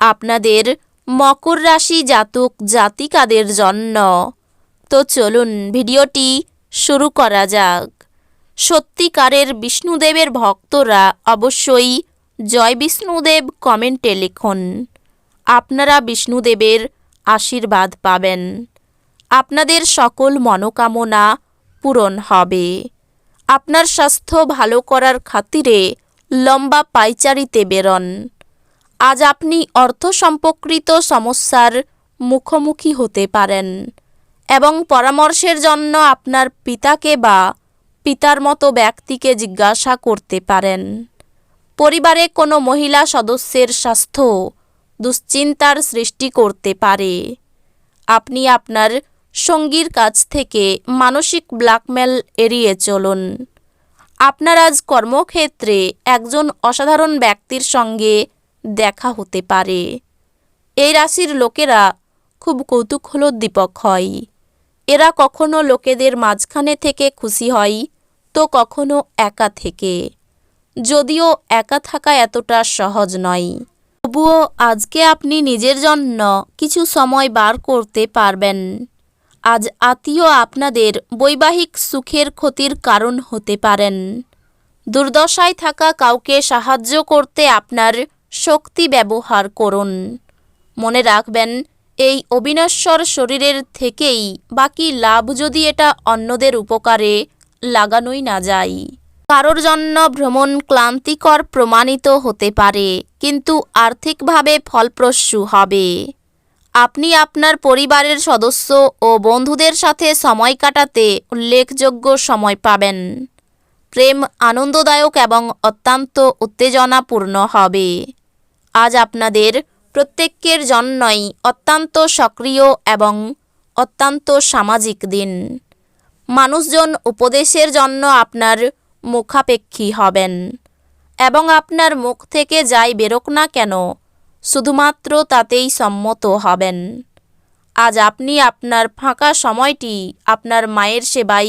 আপনাদের মকর রাশি জাতক জাতিকাদের জন্য। তো চলুন ভিডিওটি শুরু করা যাক। সত্যিকারের বিষ্ণুদেবের ভক্তরা অবশ্যই জয় বিষ্ণুদেব কমেন্টে লিখুন। আপনারা বিষ্ণুদেবের আশীর্বাদ পাবেন। আপনাদের সকল মনোকামনা পূরণ হবে। আপনার স্বাস্থ্য ভালো করার খাতিরে লম্বা পাইচারিতে বেরন। আজ আপনি অর্থ সম্পর্কিত সমস্যার মুখোমুখি হতে পারেন এবং পরামর্শের জন্য আপনার পিতাকে বা পিতার মতো ব্যক্তিকে জিজ্ঞাসা করতে পারেন। পরিবারে কোনো মহিলা সদস্যের স্বাস্থ্য দুশ্চিন্তার সৃষ্টি করতে পারে। আপনি আপনার সঙ্গীর কাছ থেকে মানসিক ব্ল্যাকমেল এড়িয়ে চলুন। আপনার আজ কর্মক্ষেত্রে একজন অসাধারণ ব্যক্তির সঙ্গে দেখা হতে পারে। এই রাশির লোকেরা খুব কৌতূহলোদ্দীপক হয়। এরা কখনো লোকেদের মাঝখানে থেকে খুশি হয়, তো কখনো একা থেকে। যদিও একা থাকা এতটা সহজ নয়। তবুও আজকে আপনি নিজের জন্য কিছু সময় বার করতে পারবেন। আজ আত্মীয় আপনাদের বৈবাহিক সুখের ক্ষতির কারণ হতে পারেন। দুর্দশায় থাকা কাউকে সাহায্য করতে আপনার শক্তি ব্যবহার করুন। মনে রাখবেন, এই অবিনশ্বর শরীরের থেকেই বাকি লাভ যদি এটা অন্যদের উপকারে লাগানোই না যায়। কারোর জন্য ভ্রমণ ক্লান্তিকর প্রমাণিত হতে পারে, কিন্তু আর্থিকভাবে ফলপ্রসূ হবে। আপনি আপনার পরিবারের সদস্য ও বন্ধুদের সাথে সময় কাটাতে উল্লেখযোগ্য সময় পাবেন। প্রেম আনন্দদায়ক এবং অত্যন্ত উত্তেজনাপূর্ণ হবে। আজ আপনাদের প্রত্যেকের জন্যই অত্যন্ত সক্রিয় এবং অত্যন্ত সামাজিক দিন। মানুষজন উপদেশের জন্য আপনার মুখাপেক্ষী হবেন এবং আপনার মুখ থেকে যাই বেরোক না কেন, শুধুমাত্র তাতেই সম্মত হবেন। আজ আপনি আপনার ফাঁকা সময়টি আপনার মায়ের সেবাই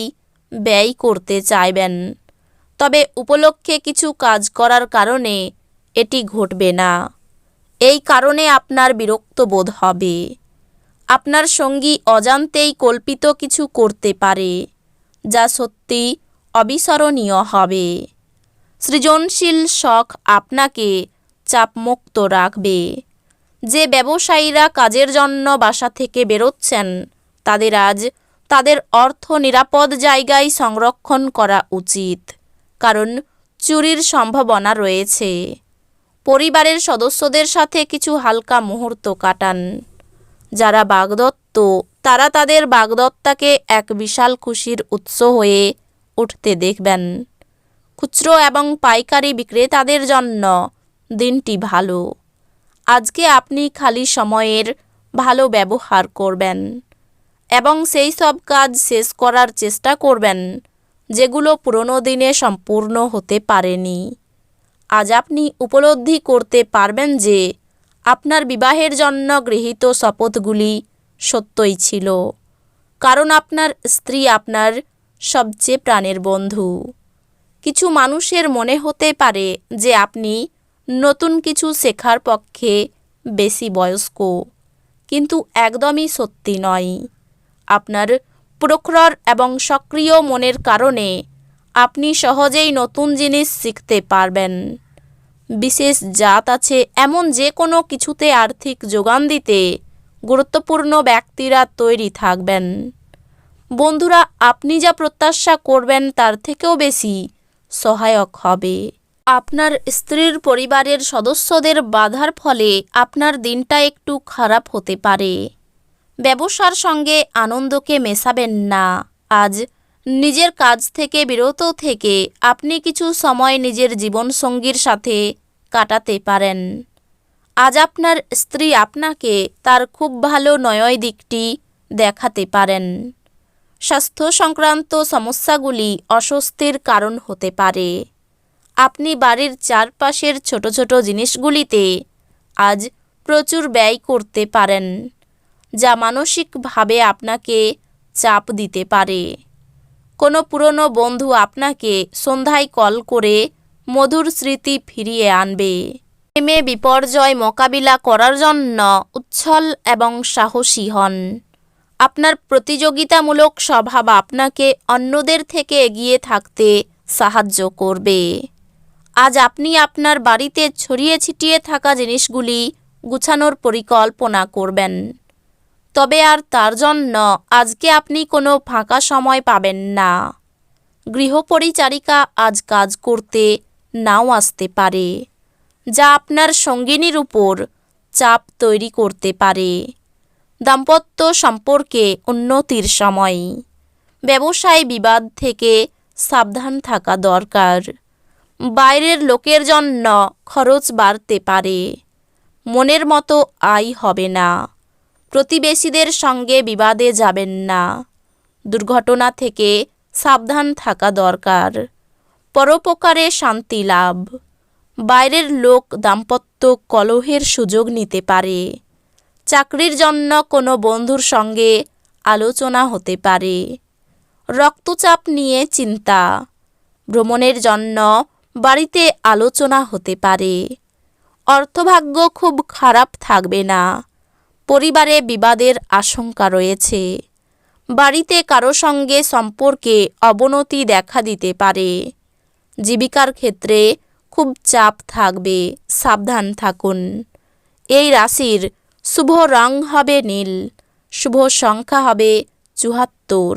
ব্যয় করতে চাইবেন। তবে উপলক্ষে কিছু কাজ করার কারণে এটি ঘটবে না। এই কারণে আপনার বিরক্ত বোধ হবে। আপনার সঙ্গী অজান্তেই কল্পিত কিছু করতে পারে, যা সত্যি অবিস্মরণীয় হবে। সৃজনশীল শখ আপনাকে চাপমুক্ত রাখবে। যে ব্যবসায়ীরা কাজের জন্য বাসা থেকে বেরোচ্ছেন, তাদের আজ তাদের অর্থ নিরাপদ জায়গায় সংরক্ষণ করা উচিত। কারণ চুরির সম্ভাবনা রয়েছে। পরিবারের সদস্যদের সাথে কিছু হালকা মুহূর্ত কাটান। যারা বাগদত্ত, তারা তাদের বাগদত্তাকে এক বিশাল খুশির উৎস হয়ে উঠতে দেখবেন। খুচরো এবং পাইকারি বিক্রেতাদের জন্য দিনটি ভালো। আজকে আপনি খালি সময়ের ভালো ব্যবহার করবেন এবং সেই সব কাজ শেষ করার চেষ্টা করবেন। যেগুলো পুরনো দিনে সম্পূর্ণ হতে পারেনি। আজ আপনি উপলব্ধি করতে পারবেন যে আপনার বিবাহের জন্য গৃহীত শপথগুলি সত্যই ছিল, কারণ আপনার স্ত্রী আপনার সবচেয়ে প্রাণের বন্ধু। কিছু মানুষের মনে হতে পারে যে আপনি নতুন কিছু শেখার পক্ষে বেশি বয়স্ক, কিন্তু একদমই সত্যি নয়। আপনার প্রখর এবং সক্রিয় মনের কারণে আপনি সহজেই নতুন জিনিস শিখতে পারবেন। বিশেষ জাত আছে এমন যে কোনো কিছুতে আর্থিক যোগান দিতে গুরুত্বপূর্ণ ব্যক্তিরা তৈরি থাকবেন। বন্ধুরা, আপনি যা প্রত্যাশা করবেন তার থেকেও বেশি সহায়ক হবে। আপনার স্ত্রীর পরিবারের সদস্যদের বাধার ফলে আপনার দিনটা একটু খারাপ হতে পারে। ব্যবসার সঙ্গে আনন্দকে মেশাবেন না। আজ নিজের কাজ থেকে বিরত থেকে আপনি কিছু সময় নিজের জীবনসঙ্গীর সাথে কাটাতে পারেন। আজ আপনার স্ত্রী আপনাকে তার খুব ভালো নয় দিকটি দেখাতে পারেন। স্বাস্থ্য সংক্রান্ত সমস্যাগুলি অস্বস্তির কারণ হতে পারে। আপনি বাড়ির চারপাশের ছোট ছোট জিনিসগুলিতে আজ প্রচুর ব্যয় করতে পারেন। যা মানসিকভাবে আপনাকে চাপ দিতে পারে। কোনো পুরনো বন্ধু আপনাকে সন্ধ্যায় কল করে মধুর স্মৃতি ফিরিয়ে আনবে। প্রেমে বিপর্যয় মোকাবিলা করার জন্য উচ্ছল এবং সাহসী হন। আপনার প্রতিযোগিতামূলক স্বভাব আপনাকে অন্যদের থেকে এগিয়ে থাকতে সাহায্য করবে। আজ আপনি আপনার বাড়িতে ছড়িয়ে ছিটিয়ে থাকা জিনিসগুলি গুছানোর পরিকল্পনা করবেন। তবে আর তার জন্য আজকে আপনি কোনো ফাঁকা সময় পাবেন না। গৃহপরিচারিকা আজ কাজ করতে নাও আসতে পারে, যা আপনার সঙ্গিনীর উপর চাপ তৈরি করতে পারে। দাম্পত্য সম্পর্কে উন্নতির সময়, ব্যবসায় বিবাদ থেকে সাবধান থাকা দরকার, বাইরের লোকের জন্য খরচ বাড়তে পারে, মনের মতো আয় হবে না। প্রতিবেশীদের সঙ্গে বিবাদে যাবেন না। দুর্ঘটনা থেকে সাবধান থাকা দরকার। পরোপকারে শান্তি লাভ। বাইরের লোক দাম্পত্য কলহের সুযোগ নিতে পারে। চাকরির জন্য কোনো বন্ধুর সঙ্গে আলোচনা হতে পারে। রক্তচাপ নিয়ে চিন্তা। ভ্রমণের জন্য বাড়িতে আলোচনা হতে পারে। অর্থভাগ্য খুব খারাপ থাকবে না। পরিবারে বিবাদের আশঙ্কা রয়েছে। বাড়িতে কারও সঙ্গে সম্পর্কে অবনতি দেখা দিতে পারে। জীবিকার ক্ষেত্রে খুব চাপ থাকবে, সাবধান থাকুন। এই রাশির শুভ রং হবে নীল, শুভ সংখ্যা হবে চুহাত্তর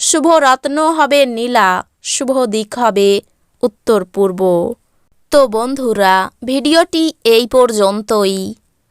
শুভ রত্ন হবে নীলা, শুভ দিক হবে উত্তর পূর্ব তো বন্ধুরা, ভিডিওটি এই পর্যন্তই।